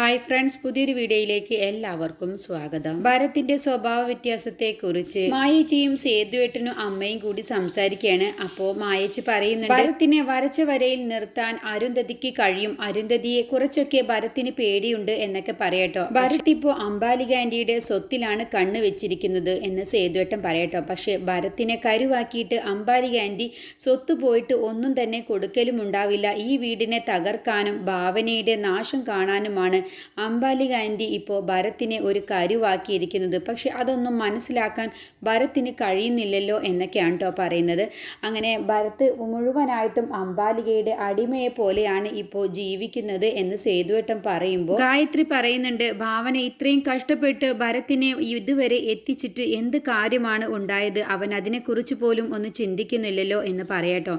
Hi friends പുതിയൊരു വീഡിയോയിലേക്ക് എല്ലാവർക്കും സ്വാഗതം. ഭരത്തിന്റെ സ്വഭാവ വ്യത്യാസത്തെക്കുറിച്ച് മായേച്ചിയും സേതുവേട്ടനും അമ്മയും കൂടി സംസാരിക്കുകയാണ്. അപ്പോൾ മായേച്ചി പറയുന്നുണ്ട് ഭരത്തിനെ വരച്ച വരയിൽ നിർത്താൻ അരുന്ധതിക്ക് കഴിയും. അരുന്ധതിയെ കുറച്ചൊക്കെ ഭരത്തിന് പേടിയുണ്ട് എന്നൊക്കെ പറയട്ടോ. ഭരത് ഇപ്പോൾ അംബാലിക സ്വത്തിലാണ് കണ്ണ് വെച്ചിരിക്കുന്നത് എന്ന് സേതുവേട്ടൻ പറയട്ടോ. പക്ഷേ ഭരത്തിനെ കരുവാക്കിയിട്ട് അംബാലിക ആന്റി സ്വത്ത് പോയിട്ട് ഒന്നും തന്നെ കൊടുക്കലും ഉണ്ടാവില്ല ഈ വീടിനെ തകർക്കാനും ഭാവനയുടെ നാശം കാണാനുമാണ് അംബാലിക ആന്റി ഇപ്പോൾ ഭരത്തിനെ ഒരു കരുവാക്കിയിരിക്കുന്നത്. പക്ഷെ അതൊന്നും മനസ്സിലാക്കാൻ ഭരത്തിന് കഴിയുന്നില്ലല്ലോ എന്നൊക്കെയാണ് കേട്ടോ പറയുന്നത്. അങ്ങനെ ഭരത്ത് മുഴുവനായിട്ടും അംബാലികയുടെ അടിമയെ പോലെയാണ് ഇപ്പോൾ ജീവിക്കുന്നത് എന്ന് സേതുവേട്ടൻ പറയുമ്പോൾ ഗായത്രി പറയുന്നുണ്ട് ഭാവന ഇത്രയും കഷ്ടപ്പെട്ട് ഭരത്തിനെ ഇതുവരെ എത്തിച്ചിട്ട് എന്ത് കാര്യമാണ് ഉണ്ടായത്? അവൻ അതിനെക്കുറിച്ച് പോലും ഒന്ന് ചിന്തിക്കുന്നില്ലല്ലോ എന്ന് പറയട്ടോ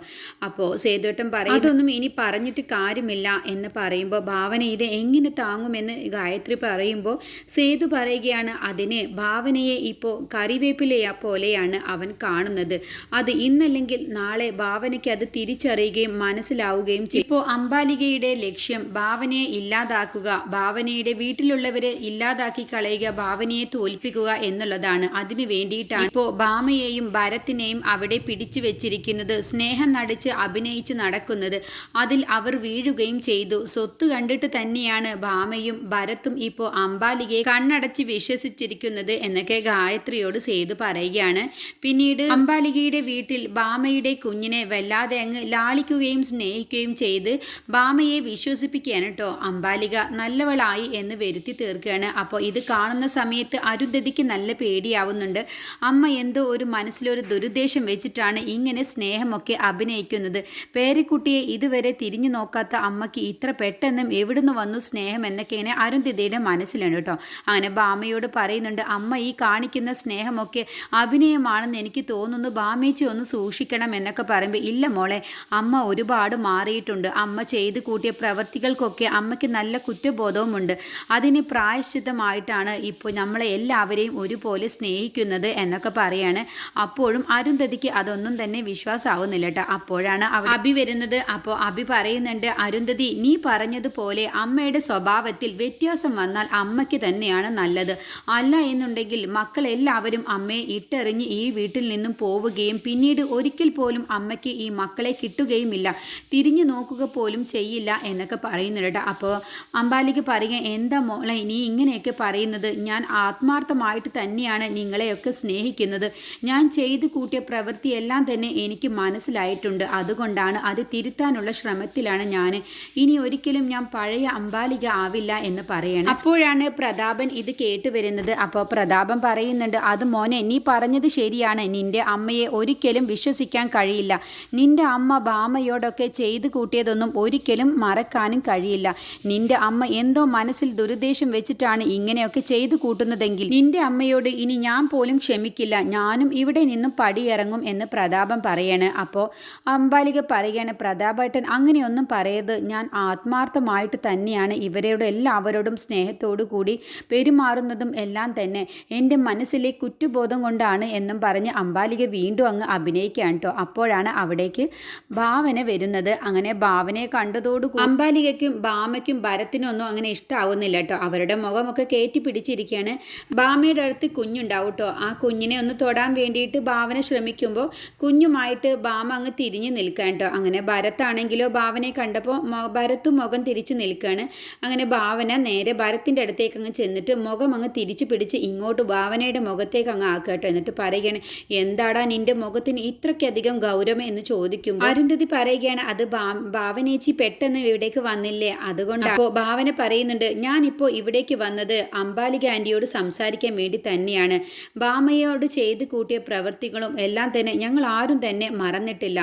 അപ്പോൾ സേതുവേട്ടൻ പറയും അതൊന്നും ഇനി പറഞ്ഞിട്ട് കാര്യമില്ല എന്ന് പറയുമ്പോൾ ഭാവന ഇത് എങ്ങനെ താങ്ങുമെന്ന് ഗായത്രി പറയുമ്പോൾ സേതു പറയുകയാണ് അതിന് ഭാവനയെ ഇപ്പോൾ കറിവേപ്പിലയ പോലെയാണ് അവൻ കാണുന്നത്. അത് ഇന്നല്ലെങ്കിൽ നാളെ ഭാവനയ്ക്ക് അത് തിരിച്ചറിയുകയും മനസ്സിലാവുകയും ചെയ്യും. ഇപ്പോൾ അംബാലികയുടെ ലക്ഷ്യം ഭാവനയെ ഇല്ലാതാക്കുക ഭാവനയുടെ വീട്ടിലുള്ളവരെ ഇല്ലാതാക്കി കളയുക ഭാവനയെ തോൽപ്പിക്കുക എന്നുള്ളതാണ്. അതിനു വേണ്ടിയിട്ടാണ് ഇപ്പോൾ ഭാമയെയും ഭരത്തിനെയും അവിടെ പിടിച്ചു വെച്ചിരിക്കുന്നത്. സ്നേഹം നടിച്ച് അഭിനയിച്ച് നടക്കുന്നത്. അതിൽ അവർ വീഴുകയും ചെയ്തു. സ്വത്ത് കണ്ടിട്ട് തന്നെയാണ് ഭാമയും ഭരത്തും ഇപ്പോൾ അംബാലികയെ കണ്ണടച്ച് വിശ്വസിച്ചിരിക്കുന്നത് എന്നൊക്കെ ഗായത്രിയോട് സേതു പറയുകയാണ്. പിന്നീട് അംബാലികയുടെ വീട്ടിൽ ഭാമയുടെ കുഞ്ഞിനെ വല്ലാതെ അങ്ങ് ലാളിക്കുകയും സ്നേഹിക്കുകയും ചെയ്ത് ഭാമയെ വിശ്വസിപ്പിക്കുകയാണ് കേട്ടോ. അംബാലിക നല്ലവളായി എന്ന് വരുത്തി തീർക്കുകയാണ്. അപ്പോൾ ഇത് കാണുന്ന സമയത്ത് അരുന്ധതിക്ക് നല്ല പേടിയാവുന്നുണ്ട്. അമ്മ എന്തോ ഒരു മനസ്സിലൊരു ദുരുദ്ദേശം വെച്ചിട്ടാണ് ഇങ്ങനെ സ്നേഹമൊക്കെ അഭിനയിക്കുന്നത്. പേരക്കുട്ടിയെ ഇതുവരെ തിരിഞ്ഞു നോക്കാത്ത അമ്മയ്ക്ക് ഇത്ര പെട്ടെന്നും എവിടുന്ന് വന്നു സ്നേഹം എന്നൊക്കെ ഇങ്ങനെ അരുന്ധിതയുടെ മനസ്സിലാണ് കേട്ടോ. അങ്ങനെ ബാമയോട് പറയുന്നുണ്ട് അമ്മ ഈ കാണിക്കുന്ന സ്നേഹമൊക്കെ അഭിനയമാണെന്ന് എനിക്ക് തോന്നുന്നു. ബാമേച്ചി ഒന്ന് സൂക്ഷിക്കണം എന്നൊക്കെ പറയുമ്പോൾ ഇല്ല മോളെ അമ്മ ഒരുപാട് മാറിയിട്ടുണ്ട്. അമ്മ ചെയ്തു കൂട്ടിയ പ്രവൃത്തികൾക്കൊക്കെ അമ്മയ്ക്ക് നല്ല കുറ്റബോധവുമുണ്ട്. അതിന് പ്രായശ്ചിത്തമായിട്ടാണ് ഇപ്പോൾ നമ്മളെ എല്ലാവരെയും ഒരുപോലെ സ്നേഹിക്കുന്നത് എന്നൊക്കെ പറയാണ്. അപ്പോഴും അരുന്ധതിക്ക് അതൊന്നും തന്നെ വിശ്വാസമാവുന്നില്ല കേട്ടോ. അപ്പോഴാണ് അഭി വരുന്നത്. അപ്പോൾ അഭി പറയുന്നുണ്ട് അരുന്ധതി നീ പറഞ്ഞതുപോലെ അമ്മയുടെ സ്വഭാവത്തിൽ വ്യത്യാസം വന്നാൽ അമ്മയ്ക്ക് തന്നെയാണ് നല്ലത്. അല്ല എന്നുണ്ടെങ്കിൽ മക്കളെല്ലാവരും അമ്മയെ ഇട്ടെറിഞ്ഞ് ഈ വീട്ടിൽ നിന്നും പോവുകയും പിന്നീട് ഒരിക്കൽ പോലും അമ്മയ്ക്ക് ഈ മക്കളെ കിട്ടുകയുമില്ല. തിരിഞ്ഞു നോക്കുക പോലും ചെയ്യില്ല എന്നൊക്കെ പറയുന്നുണ്ട്. അപ്പോൾ അമ്പാലിക്ക് പറയുക എന്താ മോളെ നീ ഇങ്ങനെയൊക്കെ പറയുന്നത്? ഞാൻ ആത്മാർത്ഥമായിട്ട് തന്നെയാണ് നിങ്ങളെയൊക്കെ സ്നേഹിക്കുന്നത്. ഞാൻ ചെയ്തു കൂട്ടിയ പ്രവൃത്തിയെല്ലാം തന്നെ എനിക്ക് മനസ്സിലായിട്ടുണ്ട്. അതുകൊണ്ടാണ് അത് തിരുത്താനുള്ള ശ്രമത്തിലാണ് ഞാൻ ഇനി ഒരിക്കലും ഞാൻ പഴയ അമ്പാലിക എന്ന് പറയണം. അപ്പോഴാണ് പ്രതാപൻ ഇത് കേട്ടു വരുന്നത്. അപ്പോൾ പ്രതാപൻ പറയുന്നുണ്ട് അത് മോനെ നീ പറഞ്ഞത് ശരിയാണ്. നിന്റെ അമ്മയെ ഒരിക്കലും വിശ്വസിക്കാൻ കഴിയില്ല. നിന്റെ അമ്മ ബാമയോടൊക്കെ ചെയ്തു കൂട്ടിയതൊന്നും ഒരിക്കലും മറക്കാനും കഴിയില്ല. നിന്റെ അമ്മ എന്തോ മനസ്സിൽ ദുരുദ്ദേശം വെച്ചിട്ടാണ് ഇങ്ങനെയൊക്കെ ചെയ്തു കൂട്ടുന്നതെങ്കിൽ നിന്റെ അമ്മയോട് ഇനി ഞാൻ പോലും ക്ഷമിക്കില്ല. ഞാനും ഇവിടെ നിന്നും പടിയിറങ്ങും എന്ന് പ്രതാപം പറയാണ്. അപ്പോൾ അമ്പാലിക പറയുകയാണ് പ്രതാപേട്ടൻ അങ്ങനെയൊന്നും പറയരുത്. ഞാൻ ആത്മാർത്ഥമായിട്ട് തന്നെയാണ് ഇവരോട് എല്ലാവരോടും സ്നേഹത്തോടു കൂടി പെരുമാറുന്നതും എല്ലാം തന്നെ എന്റെ മനസ്സിലെ കുറ്റബോധം കൊണ്ടാണ് എന്നും പറഞ്ഞ് അമ്പാലിക വീണ്ടും അങ്ങ് അഭിനയിക്കുകയാണ് കേട്ടോ. അപ്പോഴാണ് അവിടേക്ക് ഭാവന വരുന്നത്. അങ്ങനെ ഭാവനയെ കണ്ടതോടു അമ്പാലികയ്ക്കും ഭാമയ്ക്കും ഭരത്തിനൊന്നും അങ്ങനെ ഇഷ്ടമാവുന്നില്ല കേട്ടോ. അവരുടെ മുഖമൊക്കെ കയറ്റി പിടിച്ചിരിക്കുകയാണ്. ഭാമയുടെ അടുത്ത് കുഞ്ഞുണ്ടാവും കേട്ടോ. ആ കുഞ്ഞിനെ ഒന്ന് തൊടാൻ വേണ്ടിയിട്ട് ഭാവന ശ്രമിക്കുമ്പോൾ കുഞ്ഞുമായിട്ട് ഭാമ അങ്ങ് തിരിഞ്ഞു നിൽക്കാൻ കേട്ടോ. അങ്ങനെ ഭരത്താണെങ്കിലോ ഭാവനയെ കണ്ടപ്പോൾ ഭരത്തും മുഖം തിരിച്ച് നിൽക്കുകയാണ്. അങ്ങനെ ഭാവന നേരെ ഭരത്തിന്റെ അടുത്തേക്ക് അങ്ങ് ചെന്നിട്ട് മുഖം അങ്ങ് തിരിച്ച് പിടിച്ച് ഇങ്ങോട്ട് ഭാവനയുടെ മുഖത്തേക്ക് അങ്ങ് ആക്കട്ടോ എന്നിട്ട് പറയുകയാണ് എന്താടാ നിന്റെ മുഖത്തിന് ഇത്രയ്ക്കധികം ഗൗരവം? എന്ന് ചോദിക്കും അരുന്ധതി പറയുകയാണ് അത് ഭാവനേച്ചി പെട്ടെന്ന് ഇവിടേക്ക് വന്നില്ലേ? അതുകൊണ്ട്. അപ്പോൾ ഭാവന പറയുന്നുണ്ട് ഞാനിപ്പോൾ ഇവിടേക്ക് വന്നത് അംബാലിക ആന്റിയോട് സംസാരിക്കാൻ വേണ്ടി തന്നെയാണ്. ഭാമയോട് ചെയ്ത് കൂട്ടിയ പ്രവൃത്തികളും എല്ലാം തന്നെ ഞങ്ങൾ ആരും തന്നെ മറന്നിട്ടില്ല.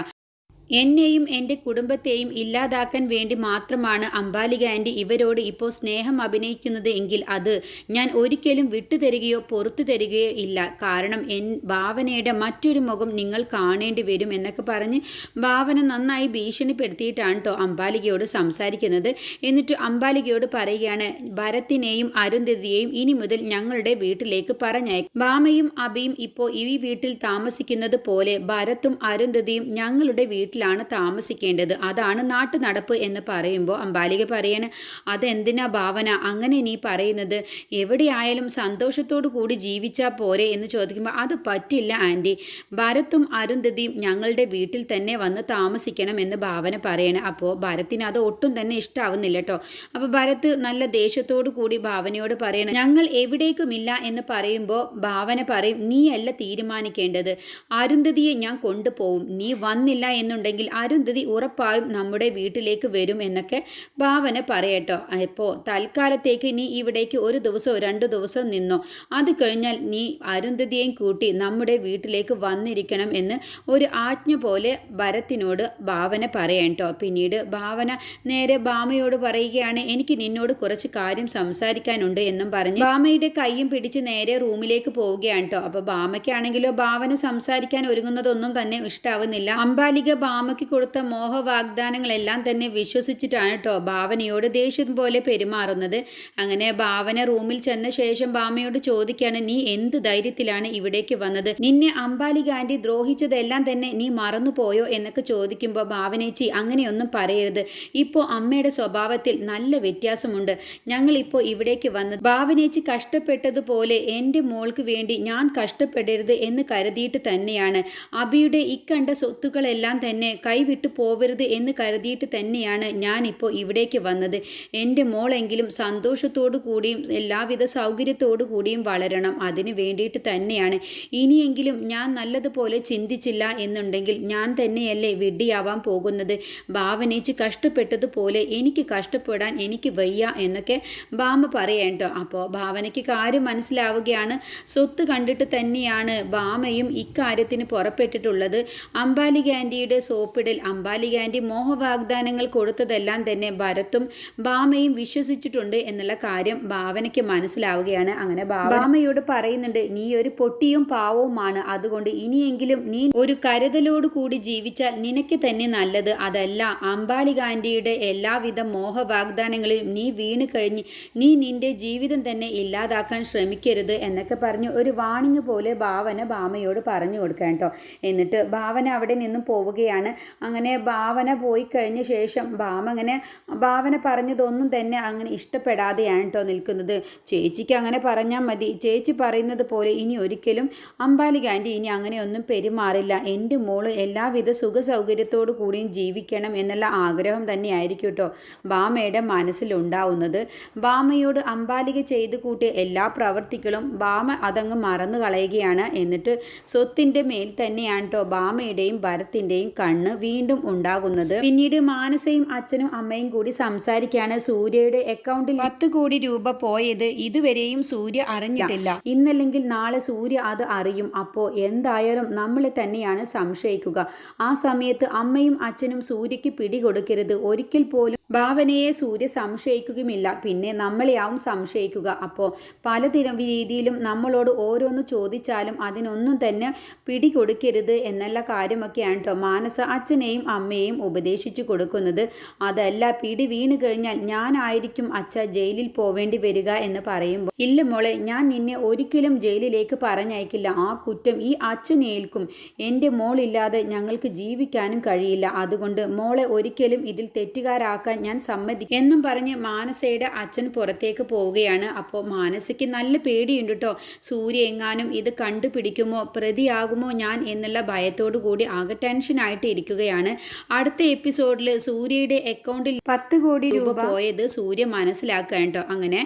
എന്നെയും എന്റെ കുടുംബത്തെയും ഇല്ലാതാക്കാൻ വേണ്ടി മാത്രമാണ് അംബാലിക ആന്റി ഇവരോട് ഇപ്പോൾ സ്നേഹം അഭിനയിക്കുന്നത് എങ്കിൽ അത് ഞാൻ ഒരിക്കലും വിട്ടുതരികയോ പുറത്തു തരികയോ ഇല്ല. കാരണം എൻ ഭാവനയുടെ മറ്റൊരു മുഖം നിങ്ങൾ കാണേണ്ടി വരും എന്നൊക്കെ പറഞ്ഞ് ഭാവന നന്നായി ഭീഷണിപ്പെടുത്തിയിട്ടാണ് കേട്ടോ അംബാലികയോട് സംസാരിക്കുന്നത്. എന്നിട്ട് അംബാലികയോട് പറയുകയാണ് ഭരത്തിനെയും അരുന്ധതിയെയും ഇനി മുതൽ ഞങ്ങളുടെ വീട്ടിലേക്ക് പറഞ്ഞയക്കും. ഭാമയും അബിയും ഇപ്പോൾ ഈ വീട്ടിൽ താമസിക്കുന്നത് പോലെ ഭരത്തും അരുന്ധതിയും ഞങ്ങളുടെ വീട്ടിൽ വീട്ടിലാണ് താമസിക്കേണ്ടത്. അതാണ് നാട്ടു നടപ്പ് എന്ന് പറയുമ്പോൾ അമ്പാലിക പറയണ്. അതെന്തിനാ ഭാവന? അങ്ങനെ നീ പറയുന്നത്. എവിടെയായാലും സന്തോഷത്തോടു കൂടി ജീവിച്ചാൽ പോരെ എന്ന് ചോദിക്കുമ്പോൾ അത് പറ്റില്ല ആന്റി. ഭരത്തും അരുന്ധതിയും ഞങ്ങളുടെ വീട്ടിൽ തന്നെ വന്ന് താമസിക്കണം എന്ന് ഭാവന പറയണം. അപ്പോൾ ഭരത്തിന് അത് ഒട്ടും തന്നെ ഇഷ്ടാവുന്നില്ല കേട്ടോ അപ്പോൾ ഭരത് നല്ല ദേഷ്യത്തോടു കൂടി ഭാവനയോട് പറയണം. ഞങ്ങൾ എവിടേക്കുമില്ല എന്ന് പറയുമ്പോൾ ഭാവന പറയും നീയല്ല തീരുമാനിക്കേണ്ടത്. അരുന്ധതിയെ ഞാൻ കൊണ്ടുപോകും നീ വന്നില്ല എന്നുണ്ടെങ്കിൽ അരുന്ധതി ഉറപ്പായും നമ്മുടെ വീട്ടിലേക്ക് വരും എന്നൊക്കെ ഭാവന പറയട്ടോ. ഇപ്പോൾ തൽക്കാലത്തേക്ക് നീ ഇവിടേക്ക് ഒരു ദിവസമോ രണ്ട് ദിവസമോ നിന്നോ. അത് കഴിഞ്ഞാൽ നീ അരുന്ധതിയെയും കൂട്ടി നമ്മുടെ വീട്ടിലേക്ക് വന്നിരിക്കണം എന്ന് ഒരു ആജ്ഞ പോലെ ഭരത്തിനോട് ഭാവന പറയട്ടോ. പിന്നീട് ഭാവന നേരെ ഭാമയോട് പറയുകയാണ് എനിക്ക് നിന്നോട് കുറച്ച് കാര്യം സംസാരിക്കാനുണ്ട് എന്നും പറഞ്ഞ് ഭാമയുടെ കൈയും പിടിച്ച് നേരെ റൂമിലേക്ക് പോവുകയാണ് കേട്ടോ. അപ്പോൾ ഭാമയ്ക്കാണെങ്കിലോ ഭാവന സംസാരിക്കാൻ ഒരുങ്ങുന്നതൊന്നും തന്നെ ഇഷ്ടാവുന്നില്ല. അംബാലിക ഭാമയ്ക്ക് കൊടുത്ത മോഹ വാഗ്ദാനങ്ങളെല്ലാം തന്നെ വിശ്വസിച്ചിട്ടാണ് കേട്ടോ ഭാവനയോട് ദേഷ്യം പോലെ പെരുമാറുന്നത്. അങ്ങനെ ഭാവന റൂമിൽ ചെന്ന ശേഷം ഭാമയോട് ചോദിക്കുകയാണ് നീ എന്ത് ധൈര്യത്തിലാണ് ഇവിടേക്ക് വന്നത്? നിന്നെ അംബാലി ഗാന്ധി ദ്രോഹിച്ചതെല്ലാം തന്നെ നീ മറന്നുപോയോ? എന്നൊക്കെ ചോദിക്കുമ്പോൾ ഭാവനേച്ചി അങ്ങനെയൊന്നും പറയരുത്. ഇപ്പോൾ അമ്മയുടെ സ്വഭാവത്തിൽ നല്ല വ്യത്യാസമുണ്ട്. ഞങ്ങൾ ഇപ്പോൾ ഇവിടേക്ക് വന്നത് ഭാവനേച്ചി കഷ്ടപ്പെട്ടതുപോലെ എന്റെ മോൾക്ക് വേണ്ടി ഞാൻ കഷ്ടപ്പെടരുത് എന്ന് കരുതിയിട്ട് തന്നെയാണ്. അബിയുടെ ഇക്കണ്ട സ്വത്തുക്കളെല്ലാം തന്നെ കൈവിട്ടു പോവരുത് എന്ന് കരുതിയിട്ട് തന്നെയാണ് ഞാനിപ്പോൾ ഇവിടേക്ക് വന്നത്. എന്റെ മോളെങ്കിലും സന്തോഷത്തോടു കൂടിയും എല്ലാവിധ സൗകര്യത്തോടു കൂടിയും വളരണം. അതിന് വേണ്ടിയിട്ട് തന്നെയാണ്. ഇനിയെങ്കിലും ഞാൻ നല്ലതുപോലെ ചിന്തിച്ചില്ല എന്നുണ്ടെങ്കിൽ ഞാൻ തന്നെയല്ലേ വിഡ്ഢിയാവാൻ പോകുന്നത്. ഭാവനേച്ച് കഷ്ടപ്പെട്ടതുപോലെ എനിക്ക് കഷ്ടപ്പെടാൻ എനിക്ക് വയ്യ എന്നൊക്കെ ബാമ പറയേണ്ടോ അപ്പോൾ ഭാവനയ്ക്ക് കാര്യം മനസ്സിലാവുകയാണ്. സ്വത്ത് കണ്ടിട്ട് തന്നെയാണ് ഭാമയും ഇക്കാര്യത്തിന് പുറപ്പെട്ടിട്ടുള്ളത്. അംബാലിക ആന്റിയുടെ സോപ്പിടൽ അംബാലിക ആന്റി മോഹവാഗ്ദാനങ്ങൾ കൊടുത്തതെല്ലാം തന്നെ ഭരത്തും ഭാമയും വിശ്വസിച്ചിട്ടുണ്ട് എന്നുള്ള കാര്യം ഭാവനയ്ക്ക് മനസ്സിലാവുകയാണ്. അങ്ങനെ ഭാമയോട് പറയുന്നുണ്ട് നീ ഒരു പൊട്ടിയും പാവവുമാണ്. അതുകൊണ്ട് ഇനിയെങ്കിലും നീ ഒരു കരുതലോട് കൂടി ജീവിച്ചാൽ നിനക്ക് തന്നെ നല്ലത്. അതല്ല അംബാലിക ആന്റിയുടെ എല്ലാവിധ മോഹ വാഗ്ദാനങ്ങളിലും നീ വീണ് കഴിഞ്ഞ് നീ നിന്റെ ജീവിതം തന്നെ ഇല്ലാതാക്കാൻ ശ്രമിക്കരുത് എന്നൊക്കെ പറഞ്ഞ് ഒരു വാണിങ് പോലെ ഭാവന ഭാമയോട് പറഞ്ഞു കൊടുക്കാൻ കേട്ടോ. എന്നിട്ട് ഭാവന അവിടെ നിന്നും പോവുകയാണ്. അങ്ങനെ ഭാവന പോയി കഴിഞ്ഞ ശേഷം ഭാമ അങ്ങനെ ഭാവന പറഞ്ഞതൊന്നും തന്നെ അങ്ങനെ ഇഷ്ടപ്പെടാതെയാണ് കേട്ടോ നിൽക്കുന്നത്. ചേച്ചിക്ക് അങ്ങനെ പറഞ്ഞാൽ മതി. ചേച്ചി പറയുന്നത് പോലെ ഇനി ഒരിക്കലും അമ്പാലിക ആന്റി ഇനി അങ്ങനെയൊന്നും പെരുമാറില്ല. എന്റെ മോൾ എല്ലാവിധ സുഖ സൗകര്യത്തോടു കൂടിയും ജീവിക്കണം എന്നുള്ള ആഗ്രഹം തന്നെയായിരിക്കും കേട്ടോ ഭാമയുടെ മനസ്സിലുണ്ടാവുന്നത് ഭാമയോട് അമ്പാലിക ചെയ്തു കൂട്ടിയ എല്ലാ പ്രവർത്തികളും ഭാമ അതങ്ങ് മറന്നു കളയുകയാണ് എന്നിട്ട് സ്വത്തിന്റെ മേൽ തന്നെയാണ് കേട്ടോ ഭാമയുടെയും ഭരത്തിന്റെയും കണ്ണ് വീണ്ടും ഉണ്ടാകുന്നത്. പിന്നീട് മാനസയും അച്ഛനും അമ്മയും കൂടി സംസാരിക്കാണ് സൂര്യയുടെ അക്കൗണ്ടിൽ പത്ത് കോടി രൂപ പോയത്. ഇതുവരെയും സൂര്യ അറിഞ്ഞിട്ടില്ല. ഇന്നല്ലെങ്കിൽ നാളെ സൂര്യ അത് അറിയും. അപ്പോൾ എന്തായാലും നമ്മളെ തന്നെയാണ് സംശയിക്കുക. ആ സമയത്ത് അമ്മയും അച്ഛനും സൂര്യയ്ക്ക് പിടികൊടുക്കരുത്. ഒരിക്കൽ പോലും ഭാവനയെ സൂര്യ സംശയിക്കുകയുമില്ല. പിന്നെ നമ്മളെയാവും സംശയിക്കുക. അപ്പോൾ പലതരം രീതിയിലും നമ്മളോട് ഓരോന്ന് ചോദിച്ചാലും അതിനൊന്നും തന്നെ പിടികൊടുക്കരുത് എന്നുള്ള കാര്യമൊക്കെയാണ് കേട്ടോ മാനസ അച്ഛനെയും അമ്മയെയും ഉപദേശിച്ചു കൊടുക്കുന്നത്. അതല്ല പിടി വീണ് കഴിഞ്ഞാൽ ഞാനായിരിക്കും അച്ഛ ജയിലിൽ പോവേണ്ടി വരിക എന്ന് പറയുമ്പോൾ ഇല്ല മോളെ ഞാൻ നിന്നെ ഒരിക്കലും ജയിലിലേക്ക് പറഞ്ഞയക്കില്ല. ആ കുറ്റം ഈ അച്ഛനേൽക്കും. എന്റെ മോളില്ലാതെ ഞങ്ങൾക്ക് ജീവിക്കാനും കഴിയില്ല. അതുകൊണ്ട് മോളെ ഒരിക്കലും ഇതിൽ തെറ്റുകാരാക്കാൻ ഞാൻ സമ്മതിക്കും. എന്നും പറഞ്ഞ് മാനസയുടെ അച്ഛൻ പുറത്തേക്ക് പോവുകയാണ്. അപ്പോൾ മാനസയ്ക്ക് നല്ല പേടിയുണ്ട് കേട്ടോ സൂര്യ എങ്ങാനും ഇത് കണ്ടുപിടിക്കുമോ പ്രതിയാകുമോ ഞാൻ എന്നുള്ള ഭയത്തോടു കൂടി ആകെ ടെൻഷനായിട്ട് ഇരിക്കുകയാണ്. അടുത്ത എപ്പിസോഡിൽ സൂര്യയുടെ അക്കൗണ്ടിൽ പത്ത് കോടി രൂപ പോയത് സൂര്യ മനസ്സിലാക്കുക കേട്ടോ അങ്ങനെ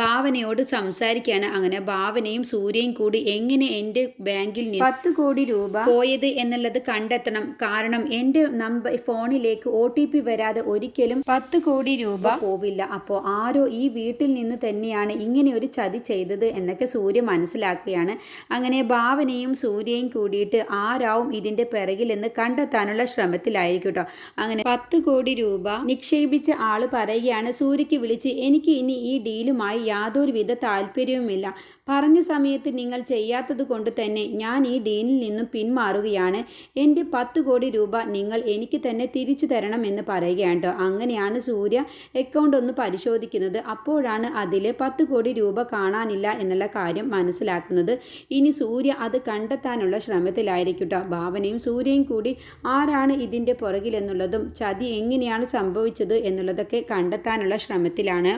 ഭാവനയോട് സംസാരിക്കുകയാണ്. അങ്ങനെ ഭാവനയും സൂര്യയും കൂടി എങ്ങനെ എന്റെ ബാങ്കിൽ നിന്ന് പത്ത് കോടി രൂപ. പോയത് എന്നുള്ളത് കണ്ടെത്തണം. കാരണം എന്റെ നമ്പർ ഫോണിലേക്ക് ഒ ടി പി വരാതെ ഒരിക്കലും പത്ത് കോടി രൂപ. പോവില്ല. അപ്പോൾ ആരോ ഈ വീട്ടിൽ നിന്ന് തന്നെയാണ് ഇങ്ങനെ ഒരു ചതി ചെയ്തത് എന്നൊക്കെ സൂര്യ മനസ്സിലാക്കുകയാണ്. അങ്ങനെ ഭാവനയും സൂര്യയും കൂടിയിട്ട് ആരാവും ഇതിന്റെ പിറകിലെന്ന് കണ്ടെത്താനുള്ള ശ്രമത്തിലായിരിക്കും കേട്ടോ അങ്ങനെ പത്ത് കോടി രൂപ നിക്ഷേപിച്ച ആൾ പറയുകയാണ് സൂര്യക്ക് വിളിച്ച് എനിക്ക് ഇനി ഈ ഡീലുമായി യാതൊരുവിധ താല്പര്യവുമില്ല. പറഞ്ഞ സമയത്ത് നിങ്ങൾ ചെയ്യാത്തത് കൊണ്ട് തന്നെ ഞാൻ ഈ ഡീലിൽ നിന്നും പിന്മാറുകയാണ്. എന്റെ പത്ത് കോടി രൂപ നിങ്ങൾ എനിക്ക് തന്നെ തിരിച്ചു തരണമെന്ന് പറയുകയാണ് കേട്ടോ അങ്ങനെയാണ് സമയത്താണ് സൂര്യ അക്കൗണ്ട് ഒന്ന് പരിശോധിക്കുന്നത്. അപ്പോഴാണ് അതിൽ പത്ത് കോടി രൂപ കാണാനില്ല എന്നുള്ള കാര്യം മനസ്സിലാക്കുന്നത്. ഇനി സൂര്യ അത് കണ്ടെത്താനുള്ള ശ്രമത്തിലായിരിക്കും കേട്ടോ ഭാവനയും സൂര്യയും കൂടി ആരാണ് ഇതിന്റെ പുറകിലെന്നുള്ളതും ചതി എങ്ങനെയാണ് സംഭവിച്ചത് എന്നുള്ളതൊക്കെ കണ്ടെത്താനുള്ള ശ്രമത്തിലാണ്.